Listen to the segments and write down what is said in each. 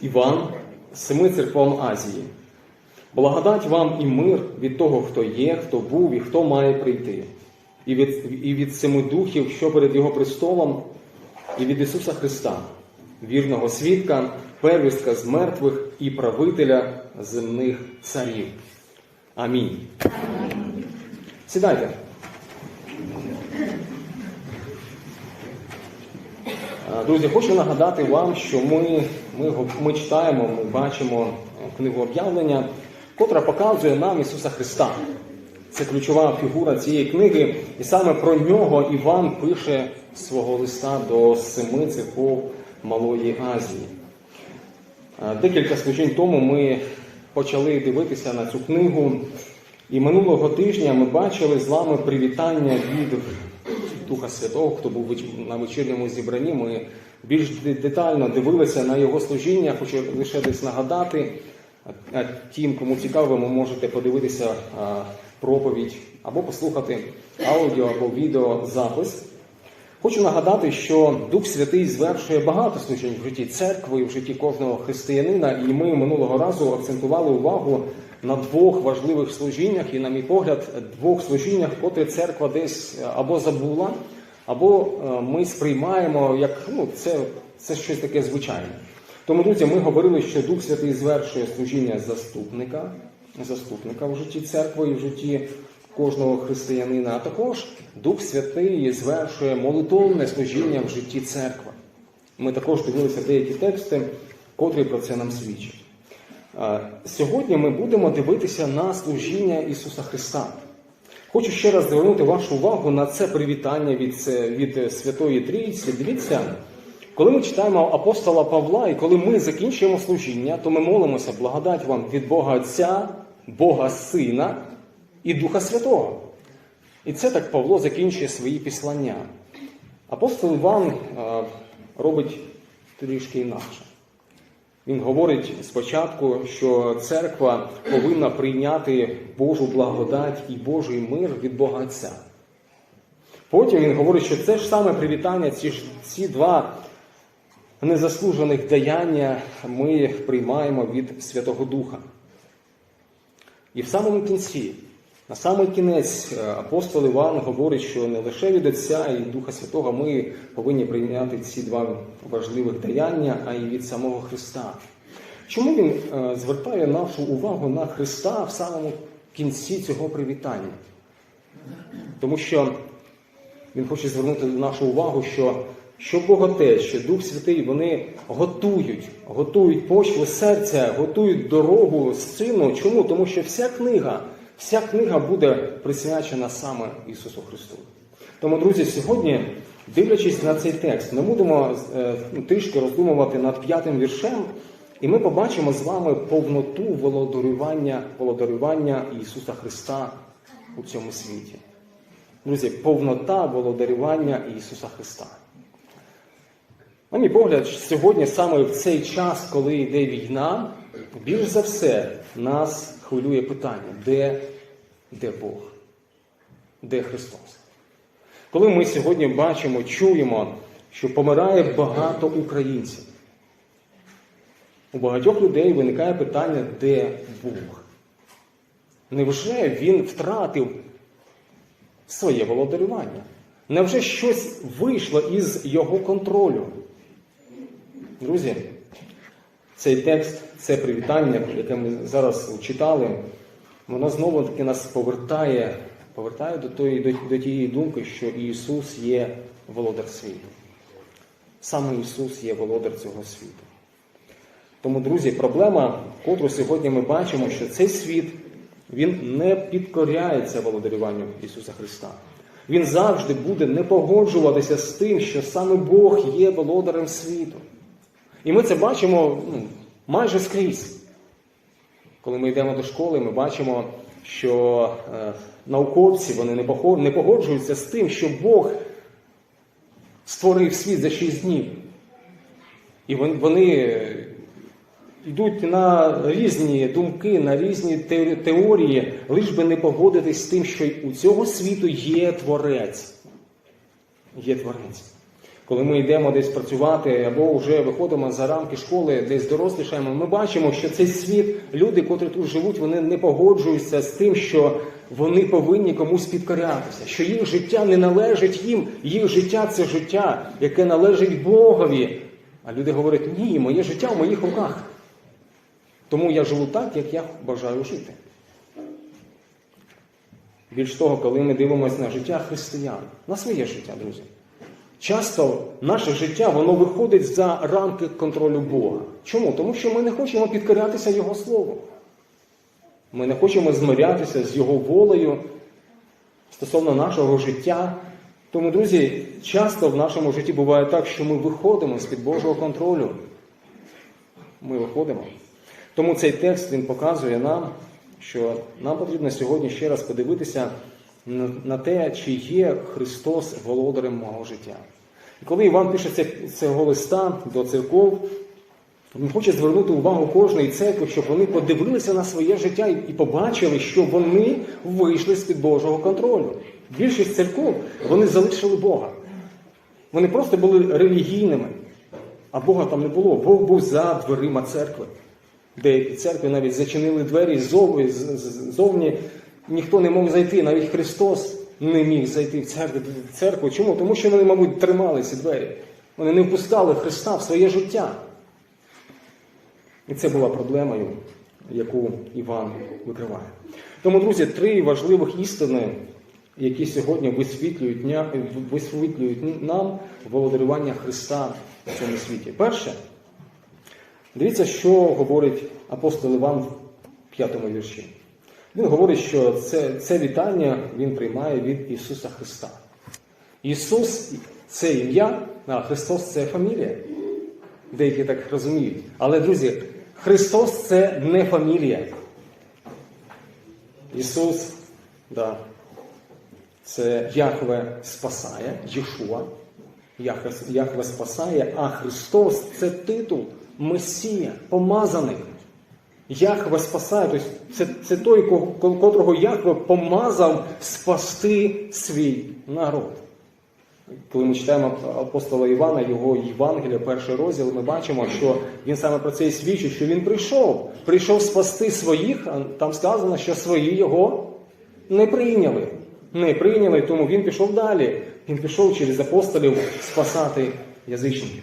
Іван семи церквам Азії. Благодать вам і мир від того, хто є, хто був і хто має прийти, і від, і від семи духів, що перед Його престолом, і від Ісуса Христа, вірного свідка, первістка з мертвих і правителя земних царів. Амінь. Сідайте. Друзі, хочу нагадати вам, що ми, ми, ми читаємо, ми бачимо е, книгу об'явлення, котра показує нам Ісуса Христа. Це ключова фігура цієї книги, і саме про нього Іван пише свого листа до семи церков Малої Азії. Е, Декілька служінь тому ми почали дивитися на цю книгу, і минулого тижня ми бачили з вами привітання від Духа Святого, хто був на вечірньому зібранні. Ми більш детально дивилися на його служіння. Хочу лише десь нагадати. А Тим, кому цікаво, ви можете подивитися проповідь або послухати аудіо або відеозапис. Хочу нагадати, що Дух Святий звершує багато служінь в житті церкви, в житті кожного християнина, і ми минулого разу акцентували увагу на двох важливих служіннях, і, на мій погляд, двох служіннях, котрі церква десь або забула, або е, ми сприймаємо як ну, це, це щось таке звичайне. Тому, друзі, ми говорили, що Дух Святий звершує служіння заступника, заступника в житті церкви і в житті кожного християнина, а також Дух Святий звершує молитовне служіння в житті церкви. Ми також дивилися деякі тексти, котрі про це нам свідчать. Сьогодні ми будемо дивитися на служіння Ісуса Христа. Хочу ще раз звернути вашу увагу на це привітання від, від Святої Трійці. Дивіться, коли ми читаємо апостола Павла, і коли ми закінчуємо служіння, то ми молимося благодать вам від Бога Отця, Бога Сина і Духа Святого. І це так Павло закінчує свої післання. Апостол Іван е, робить трішки інакше. Він говорить спочатку, що церква повинна прийняти Божу благодать і Божий мир від Бога Отця. Потім він говорить, що це ж саме привітання, ці, ж, ці два незаслужених даяння ми приймаємо від Святого Духа. І в самому кінці, на самий кінець, е, апостол Іван говорить, що не лише від Отця і Духа Святого ми повинні прийняти ці два важливих даяння, а й від самого Христа. Чому він е, звертає нашу увагу на Христа в самому кінці цього привітання? Тому що він хоче звернути нашу увагу, що, що Бог Отець, що Дух Святий, вони готують, готують почву серця, готують дорогу сину. Чому? Тому що вся книга, вся книга буде присвячена саме Ісусу Христу. Тому, друзі, сьогодні, дивлячись на цей текст, ми будемо е, ну, трішки роздумувати над п'ятим віршем, і ми побачимо з вами повноту володарювання, володарювання Ісуса Христа у цьому світі. Друзі, повнота володарювання Ісуса Христа. На мій погляд, сьогодні саме в цей час, коли йде війна, більш за все нас хвилює питання, де, де Бог? Де Христос? Коли ми сьогодні бачимо, чуємо, що помирає багато українців, у багатьох людей виникає питання, де Бог? Невже він втратив своє володарювання? Невже щось вийшло із його контролю? Друзі, цей текст, це привітання, яке ми зараз читали, воно знову таки нас повертає, повертає до, тої, до, до тієї думки, що Ісус є володар світу. Саме Ісус є володар цього світу. Тому, друзі, проблема, котру сьогодні ми бачимо, що цей світ він не підкоряється володарюванню Ісуса Христа. Він завжди буде не погоджуватися з тим, що саме Бог є володарем світу. І ми це бачимо ну, майже скрізь. Коли ми йдемо до школи, ми бачимо, що е, науковці вони не погоджуються з тим, що Бог створив світ за шість днів. І вони йдуть на різні думки, на різні теорії, лиш би не погодитись з тим, що у цього світу є творець. Є творець. Коли ми йдемо десь працювати або вже виходимо за рамки школи, десь дорослішаємо, ми бачимо, що цей світ, люди, котрі тут живуть, вони не погоджуються з тим, що вони повинні комусь підкорятися, що їх життя не належить їм, їх життя це життя, яке належить Богові. А люди говорять, ні, моє життя в моїх руках. Тому я живу так, як я бажаю жити. Більш того, коли ми дивимося на життя християн, на своє життя, друзі. Часто наше життя воно виходить за рамки контролю Бога. Чому? Тому що ми не хочемо підкорятися Його Слову. Ми не хочемо змирятися з Його волею стосовно нашого життя. Тому, друзі, часто в нашому житті буває так, що ми виходимо з-під Божого контролю. Ми виходимо. Тому цей текст він показує нам, що нам потрібно сьогодні ще раз подивитися на- те, чи є Христос володарем мого життя. І коли Іван пише цього листа до церков, він хоче звернути увагу кожної церкви, щоб вони подивилися на своє життя і побачили, що вони вийшли з-під Божого контролю. Більшість церков вони залишили Бога. Вони просто були релігійними, а Бога там не було. Бог був за дверима церкви. Деякі церкви навіть зачинили двері ззовні ніхто не мог зайти, навіть Христос не міг зайти в церкву. Чому? Тому що вони, мабуть, тримали ці двері. Вони не впускали Христа в своє життя. І це була проблемою, яку Іван викриває. Тому, друзі, три важливих істини, які сьогодні висвітлюють, висвітлюють нам володарювання Христа в цьому світі. Перше, дивіться, що говорить апостол Іван в п'ятому вірші. Він говорить, що це, це вітання він приймає від Ісуса Христа. Ісус це ім'я, а Христос це фамілія. Деякі так розуміють. Але, друзі, Христос це не фамілія. Ісус, да, це Яхве спасає, Єшуа. Яхве, спасає, а Христос це титул Месія, помазаний. Яхве спасає, тобто це, це той, ко- ко- котрого Яхве помазав спасти свій народ. Коли ми читаємо апостола Івана, його Євангелія, перший розділ, ми бачимо, що він саме про це і свідчить, що він прийшов. Прийшов спасти своїх, а там сказано, що свої його не прийняли. Не прийняли, тому він пішов далі. Він пішов через апостолів спасати язичників.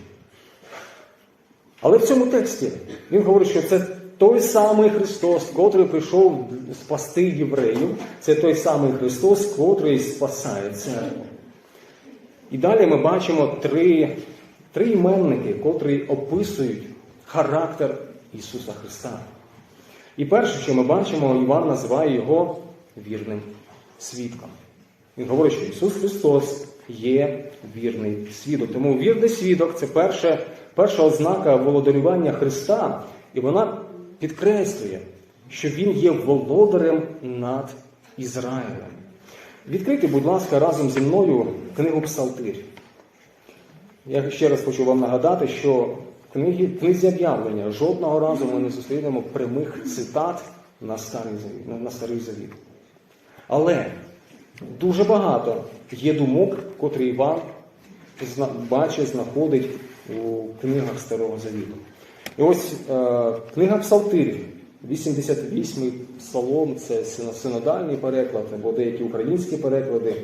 Але в цьому тексті він говорить, що це той самий Христос, котрий прийшов спасти євреїв, це той самий Христос, котрий спасає церкву. І далі ми бачимо три, три іменники, котрі описують характер Ісуса Христа. І перше, що ми бачимо, Іван називає його вірним свідком. Він говорить, що Ісус Христос є вірний свідок. Тому вірний свідок це перше, перша ознака володарювання Христа, і вона підкреслює, що Він є володарем над Ізраїлем. Відкрийте, будь ласка, разом зі мною книгу Псалтир. Я ще раз хочу вам нагадати, що в книгі, книзі об'явлення жодного разу ми не зустрінемо прямих цитат на Старий Завіт. на- Старий Завіт. Але дуже багато є думок, котрі Іван бачить, знаходить у книгах Старого Завіту. І ось е, книга Псалтирів, 88-й псалом, це синодальний переклад, або деякі українські переклади.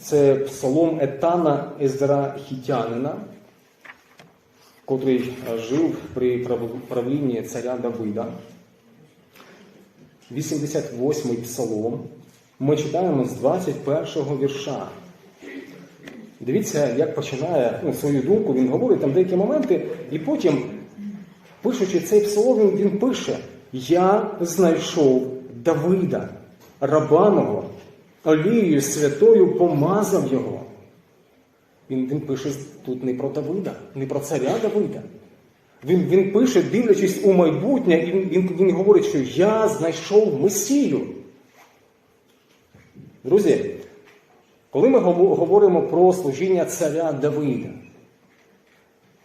Це псалом Етана Ездра Хітянина, котрий е, жив при правлінні царя Давида. 88-й псалом. Ми читаємо з 21-го вірша. Дивіться, як починає ну, свою думку, він говорить там деякі моменти, і потім, пишучи цей псалом, він, пише: Я знайшов Давида, раба мого, олією святою помазав його. Він, він пише тут не про Давида, не про царя Давида. Він, він пише, дивлячись у майбутнє, і він, він, він говорить, що я знайшов Месію. Друзі, коли ми говоримо про служіння царя Давида,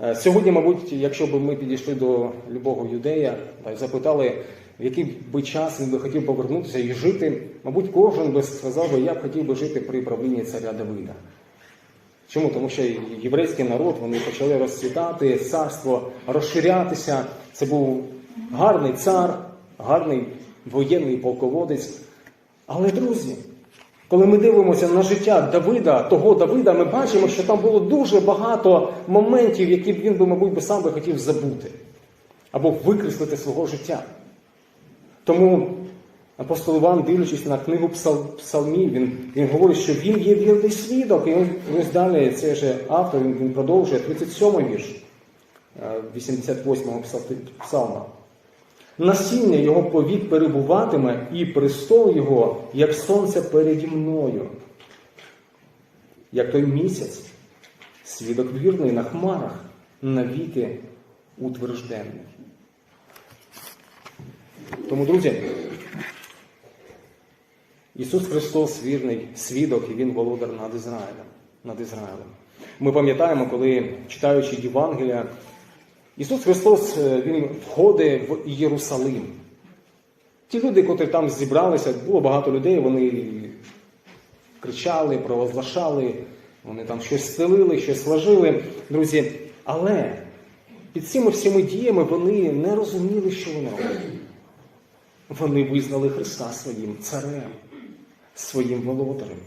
е, сьогодні, мабуть, якщо б ми підійшли до любого юдея та запитали, в який би час він би хотів повернутися і жити, мабуть, кожен би сказав би, я б хотів би жити при правлінні царя Давида. Чому? Тому що єврейський народ вони почали розцвітати, царство розширятися. Це був гарний цар, гарний воєнний полководець. Але, друзі, коли ми дивимося на життя Давида, того Давида, ми бачимо, що там було дуже багато моментів, які б він би, мабуть, би сам би хотів забути або викреслити свого життя. Тому апостол Іван, дивлячись на книгу Псал- Псалмів, він, він говорить, що він є вірний свідок. І ось далі цей же автор він, він продовжує 37-й вірш е, 88-го псалма. Насіння його повік перебуватиме, і престол його, як сонце переді мною, як той місяць, свідок вірний на хмарах, навіки утвержденний. Тому, друзі, Ісус Христос вірний свідок, і Він володар над Ізраїлем. Над Ізраїлем. Ми пам'ятаємо, коли читаючи Євангелія, Ісус Христос е, Він входить в Єрусалим. Ті люди, котрі там зібралися, було багато людей, вони кричали, провозглашали, вони там щось стелили, щось сложили, друзі. Але під цими всіми діями вони не розуміли, що вони роблять. Вони визнали Христа своїм царем, своїм володарем.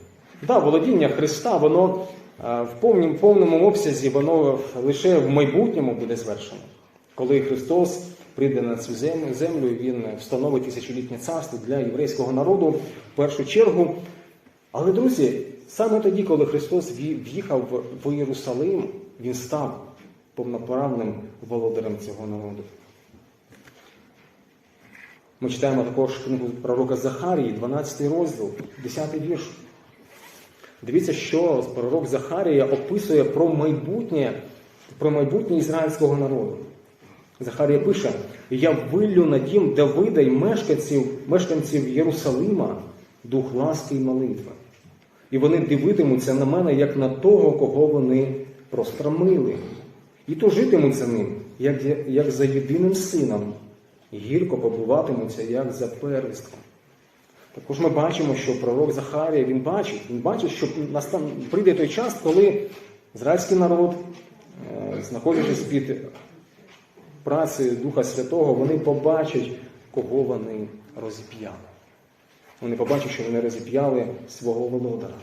Да, володіння Христа, воно в повному обсязі, воно лише в майбутньому буде звершено. Коли Христос прийде на цю землю, Він встановить тисячолітнє царство для єврейського народу в першу чергу. Але, друзі, саме тоді, коли Христос в'їхав в Єрусалим, Він став повноправним володарем цього народу. Ми читаємо також книгу пророка Захарії, 12 розділ, 10 вірш. Дивіться, що пророк Захарія описує про майбутнє, про майбутнє ізраїльського народу. Захарія пише: Я виллю на дім Давида й мешканців, мешканців Єрусалима дух ласки й молитви. І вони дивитимуться на мене, як на того, кого вони прострамили, і тужитимуть за ним, як, як за єдиним сином, гірко побуватимуться, як за первістком. Також ми бачимо, що пророк Захарія він бачить, він бачить, що прийде той час, коли ізраїльський народ, е, знаходячись під працею Духа Святого, вони побачать, кого вони розіп'яли. Вони побачать, що вони розіп'яли свого володара.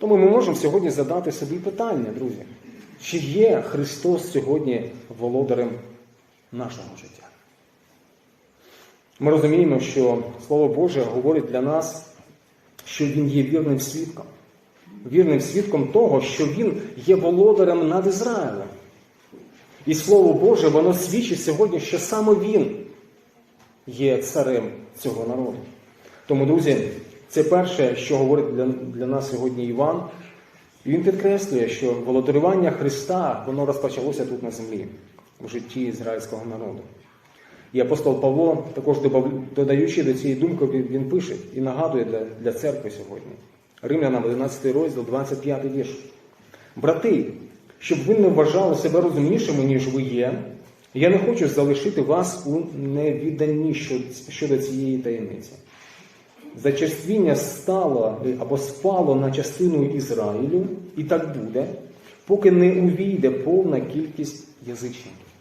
Тому ми можемо сьогодні задати собі питання, друзі, чи є Христос сьогодні володарем нашого життя? Ми розуміємо, що Слово Боже говорить для нас, що Він є вірним свідком. Вірним свідком того, що Він є володарем над Ізраїлем. І Слово Боже, воно свідчить сьогодні, що саме Він є царем цього народу. Тому, друзі, це перше, що говорить для, для нас сьогодні Іван. Він підкреслює, що володарювання Христа воно розпочалося тут на землі, в житті ізраїльського народу. І апостол Павло, також додаючи до цієї думки, він пише і нагадує для, для церкви сьогодні. Римлянам 11 розділ, 25 вірш. Брати, щоб ви не вважали себе розумнішими, ніж ви є, я не хочу залишити вас у невіданні щодо цієї таємниці. Зачерствіння стало або спало на частину Ізраїлю, і так буде, поки не увійде повна кількість язичників.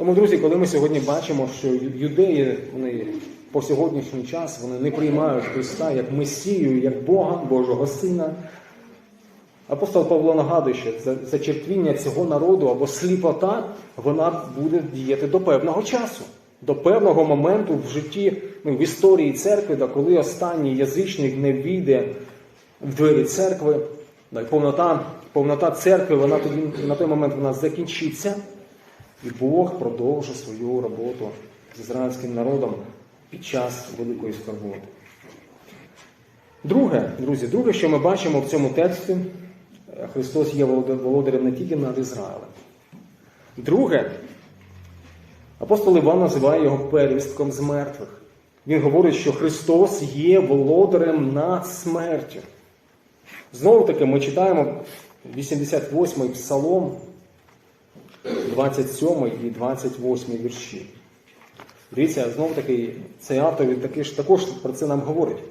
Тому, друзі, коли ми сьогодні бачимо, що юдеї вони по сьогоднішній час вони не приймають Христа як Месію, як Бога, Божого Сина. Апостол Павло нагадує, що за- зачерпвіння цього народу або сліпота, вона буде діяти до певного часу, до певного моменту в житті, ну, в історії церкви, да, коли останній язичник не війде в двері церкви, да, повнота, повнота церкви, вона тоді на той момент вона закінчиться. І Бог продовжить свою роботу з ізраїльським народом під час великої скорботи. Друге, друзі, друге, що ми бачимо в цьому тексті, е, Христос є володарем не тільки над Ізраїлем. Друге, апостол Іван називає його первістком з мертвих. Він говорить, що Христос є володарем над смертю. Знову таки, ми читаємо 88-й псалом, 27 і 28 вірші. Дивіться, знову таки, цей автор він таки ж також про це нам говорить.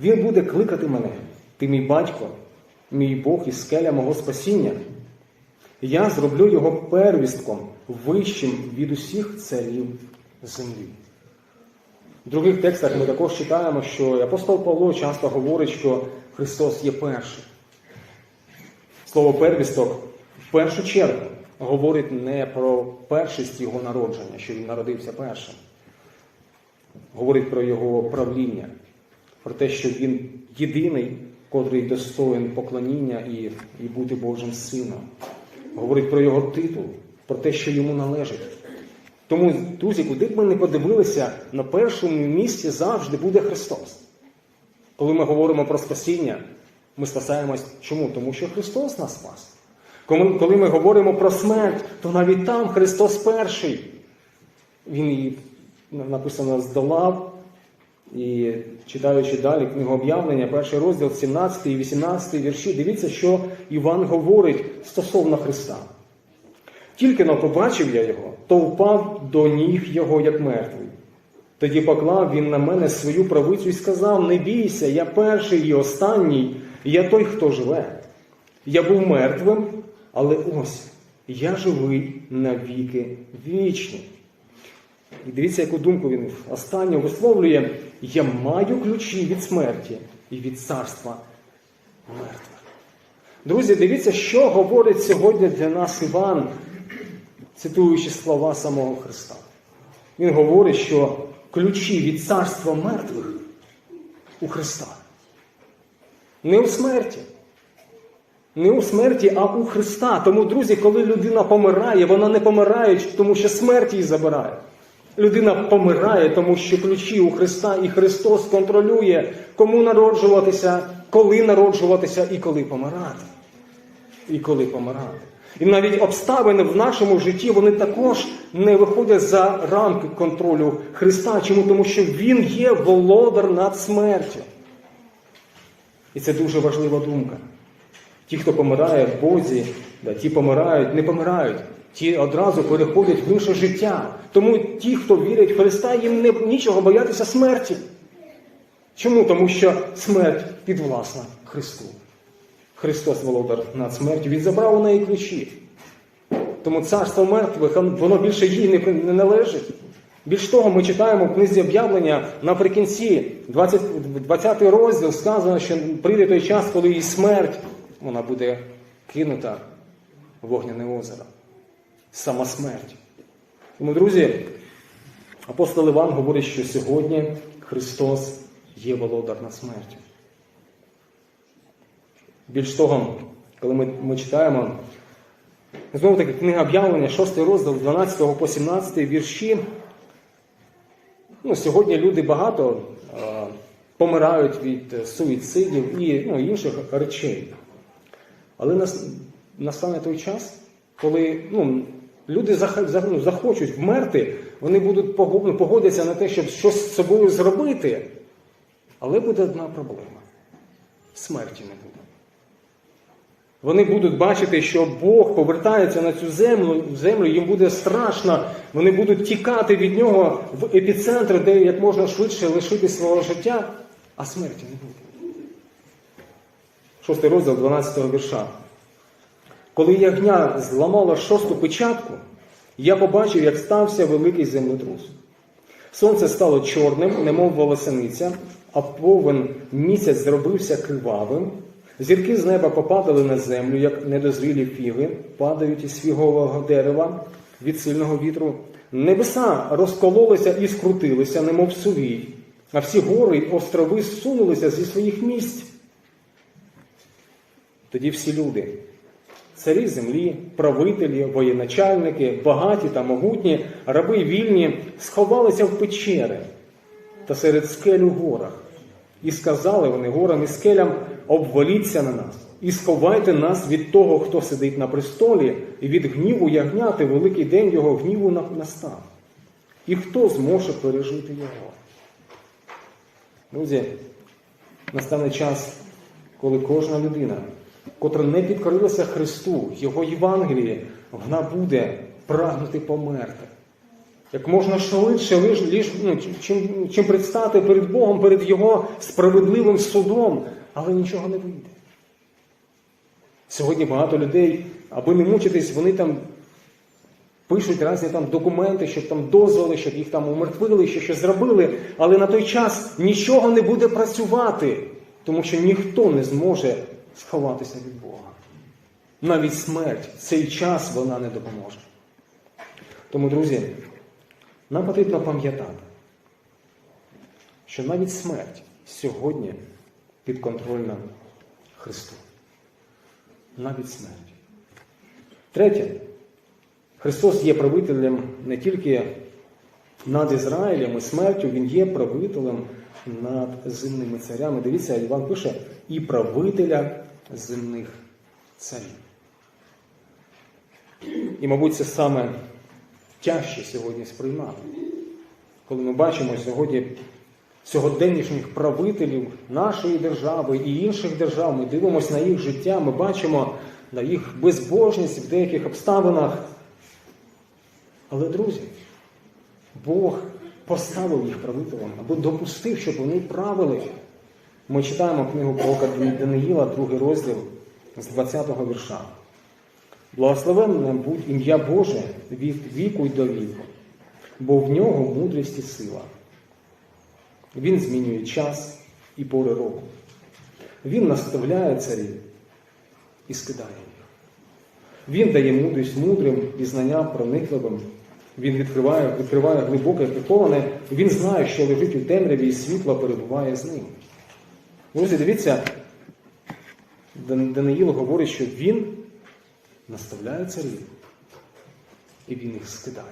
Він буде кликати мене, ти мій батько, мій Бог і скеля мого спасіння. Я зроблю його первістком, вищим від усіх царів землі. В других текстах ми також читаємо, що апостол Павло часто говорить, що Христос є перший. Слово первісток в першу чергу говорить не про першість його народження, що він народився першим. Говорить про його правління, про те, що він єдиний, котрий достоїн поклоніння і, і бути Божим сином. Говорить про його титул, про те, що йому належить. Тому, друзі, куди б ми не подивилися, на першому місці завжди буде Христос. Коли ми говоримо про спасіння, ми спасаємось чому? Тому що Христос нас спас. Коли ми говоримо про смерть, то навіть там Христос перший. Він її написано здолав. І читаючи далі книгу об'явлення, перший розділ, 17 і 18 вірші, дивіться, що Іван говорить стосовно Христа. Тільки но побачив я його, то впав до ніг його, як мертвий. Тоді поклав він на мене свою правицю і сказав: Не бійся, я перший і останній, я той, хто живе. Я був мертвим, але ось я живий навіки вічні. І дивіться, яку думку він останню висловлює: я маю ключі від смерті і від царства мертвих. Друзі, дивіться, що говорить сьогодні для нас Іван, цитуючи слова самого Христа. Він говорить, що ключі від царства мертвих у Христа. Не у смерті. Не у смерті, а у Христа. Тому, друзі, коли людина помирає, вона не помирає, тому що смерть її забирає. Людина помирає, тому що ключі у Христа і Христос контролює, кому народжуватися, коли народжуватися і коли помирати. І коли помирати. І навіть обставини в нашому житті вони також не виходять за рамки контролю Христа. Чому? Тому що Він є володар над смертю. І це дуже важлива думка. Ті, хто помирає в Бозі, да, ті помирають, не помирають. Ті одразу переходять в інше життя. Тому ті, хто вірять в Христа, їм не нічого боятися смерті. Чому? Тому що смерть підвласна Христу. Христос володар над смертю, Він забрав у неї ключі. Тому царство мертвих, воно більше їй не, не належить. Більш того, ми читаємо в книзі об'явлення наприкінці 20, 20 розділ сказано, що прийде той час, коли і смерть вона буде кинута в вогняне озеро. Сама смерть. Тому, друзі, апостол Іван говорить, що сьогодні Христос є володар над смертю. Більш того, коли ми, ми читаємо, знову таки книга об'явлення, 6 розділ, 12 по 17 вірші. Ну, Сьогодні люди багато е, помирають від суїцидів і ну, інших речей. Але нас, настане той час, коли ну, люди ну, захочуть вмерти, вони будуть погод- погодяться на те, щоб щось з собою зробити. Але буде одна проблема смерті не буде. Вони будуть бачити, що Бог повертається на цю землю, землю, їм буде страшно, вони будуть тікати від нього в епіцентр, де як можна швидше лишити свого життя, а смерті не буде. Шостий розділ 12 вірша. Коли ягня зламала шосту печатку, я побачив, як стався великий землетрус. Сонце стало чорним, немов волосениця, а повен місяць зробився кривавим. Зірки з неба попадали на землю, як недозрілі фіги, падають із фігового дерева від сильного вітру. Небеса розкололися і скрутилися, немов сувій, а всі гори й острови зсунулися зі своїх місць. Тоді всі люди, царі землі, правителі, воєначальники, багаті та могутні, раби вільні, сховалися в печери та серед скель у горах. І сказали вони горам і скелям, обваліться на нас, і сховайте нас від того, хто сидить на престолі, і від гніву ягняти великий день його гніву настав. І хто зможе пережити його? Друзі, настане час, коли кожна людина, котра не підкорилася Христу, Його Євангелії, вона буде прагнути померти. Як можна швидше, лиш, лиш, ну, чим, чим предстати перед Богом, перед Його справедливим судом, але нічого не вийде. Сьогодні багато людей, аби не мучитись, вони там пишуть різні там документи, щоб там дозволи, щоб їх там умертвили, що щось зробили, але на той час нічого не буде працювати, тому що ніхто не зможе сховатися від Бога. Навіть смерть в цей час вона не допоможе. Тому, друзі, нам потрібно пам'ятати, що навіть смерть сьогодні підконтрольна Христу. Навіть смерть. Третє. Христос є правителем не тільки над Ізраїлем і смертю, Він є правителем над земними царями. Дивіться, Іван пише, і правителя земних царів. І, мабуть, це саме тяжче сьогодні сприймати. Коли ми бачимо сьогодні сьогоденнішніх правителів нашої держави і інших держав, ми дивимося на їх життя, ми бачимо на їх безбожність в деяких обставинах. Але, друзі, Бог поставив їх правителем або допустив, щоб вони правили. Ми читаємо книгу пророка Даниїла, другий розділ з 20-го вірша. Благословенне будь ім'я Боже від віку й до віку, бо в нього мудрість і сила. Він змінює час і пори року. Він наставляє царів і скидає їх. Він дає мудрість мудрим і знання проникливим. Він відкриває, відкриває глибоке приховане, він знає, що лежить у темряві, і світло перебуває з ним. Друзі, дивіться, Дан- Даниїл говорить, що він наставляє царів, і він їх скидає.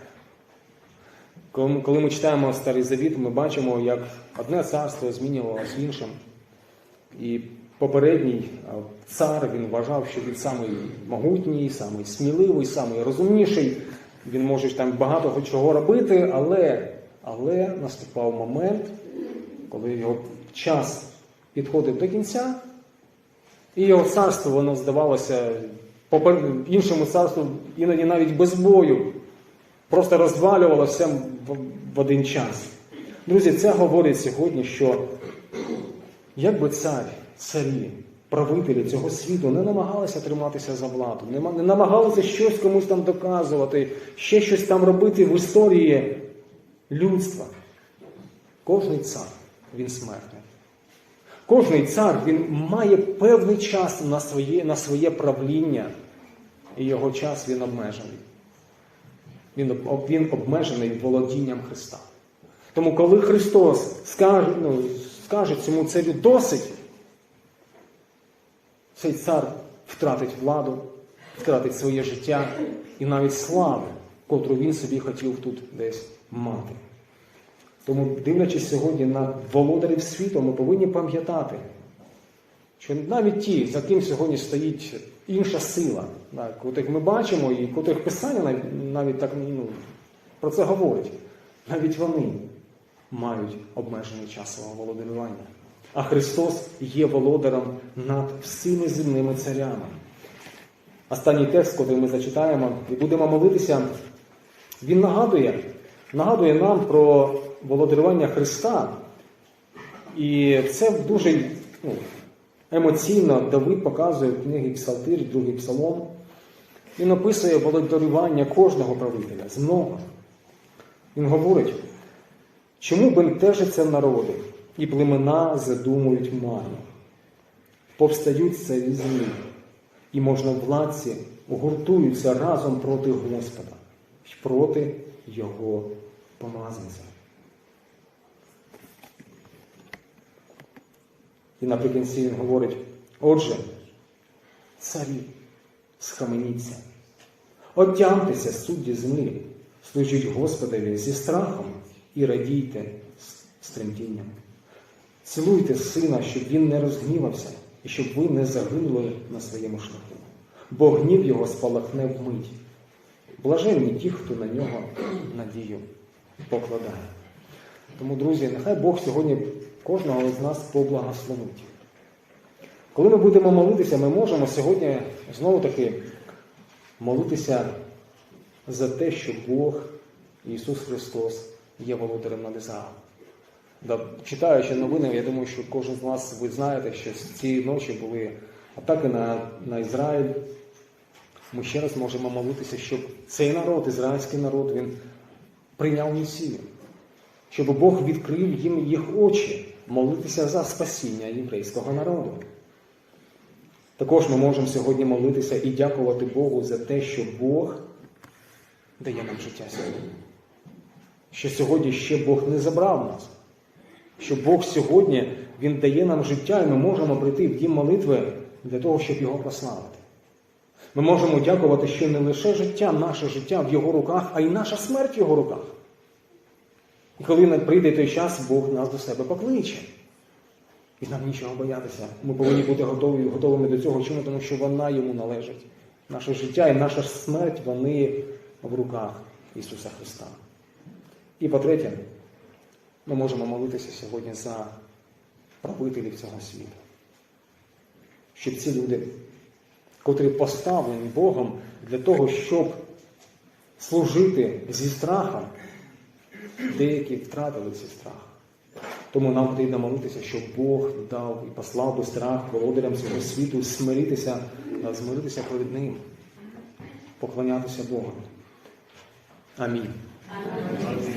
Коли ми, читаємо Старий Завіт, ми бачимо, як одне царство змінювалося іншим. І попередній цар він вважав, що він самий могутній, самий сміливий, самий розумніший. Він може там багато чого робити, але, але наступав момент, коли його час підходив до кінця, і його царство воно здавалося іншому царству іноді навіть без бою. Просто розвалювалося в, один час. Друзі, це говорить сьогодні, що якби цар, царі, правителі цього світу не намагалися триматися за владу, не намагалися щось комусь там доказувати, ще щось там робити в історії людства. Кожний цар, він смертний. Кожний цар він має певний час на своє, на своє правління, і його час він обмежений. Він, він обмежений володінням Христа. Тому коли Христос скаже, ну, скаже цьому царю досить, цей цар втратить владу, втратить своє життя і навіть славу, котру він собі хотів тут десь мати. Тому, дивлячись сьогодні на володарів світу, ми повинні пам'ятати, що навіть ті, за ким сьогодні стоїть інша сила, так, котрих ми бачимо, і котрих Писання навіть, навіть так ну, про це говорить, навіть вони мають обмежений час свого володарювання. А Христос є володарем над всіми земними царями. Останній текст, який ми зачитаємо і будемо молитися, він нагадує, нагадує нам про володарювання Христа. І це дуже ну, емоційно Давид показує в книгі Псалтир, другий псалом. Він описує володарювання кожного правителя земного. Він говорить, чому бентежаться народи і племена задумують марно, повстають царі і можновладці гуртуються разом проти Господа проти Його помазанця. І наприкінці він говорить: отже, царі, схаменіться, отямтеся, судді землі, служіть Господові зі страхом і радійте з. Цілуйте сина, щоб він не розгнівався і щоб ви не загинули на своєму шляху. Бо гнів його спалахне вмить. Блаженні ті, хто на нього надію покладає. Тому, друзі, нехай Бог сьогодні кожного з нас поблагословить. Коли ми будемо молитися, ми можемо сьогодні знову таки молитися за те, що Бог, Ісус Христос, є володарем над Ізраїлем. Да, читаючи новини, я думаю, що кожен з вас ви знаєте, що цієї ночі були а так і на, на Ізраїль. Ми ще раз можемо молитися, щоб цей народ, ізраїльський народ, він прийняв Месію, щоб Бог відкрив їм їх очі, молитися за спасіння єврейського народу. Також ми можемо сьогодні молитися і дякувати Богу за те, що Бог дає нам життя сьогодні. Що сьогодні ще Бог не забрав нас. Що Бог сьогодні Він дає нам життя, і ми можемо прийти в дім молитви для того, щоб його прославити. Ми можемо дякувати, що не лише життя, наше життя в Його руках, а й наша смерть в Його руках. І коли прийде той час, Бог нас до себе покличе. І нам нічого боятися. Ми повинні бути готові, готовими до цього. Чому? Тому що вона йому належить. Наше життя і наша смерть, вони в руках Ісуса Христа. І по-третє, ми можемо молитися сьогодні за правителів цього світу. Щоб ці люди, котрі поставлені Богом для того, щоб служити зі страхом, деякі втратили цей страх. Тому нам потрібно молитися, щоб Бог дав і послав би страх володарям цього світу смиритися, змиритися перед Ним, поклонятися Богу. Амінь. Амінь.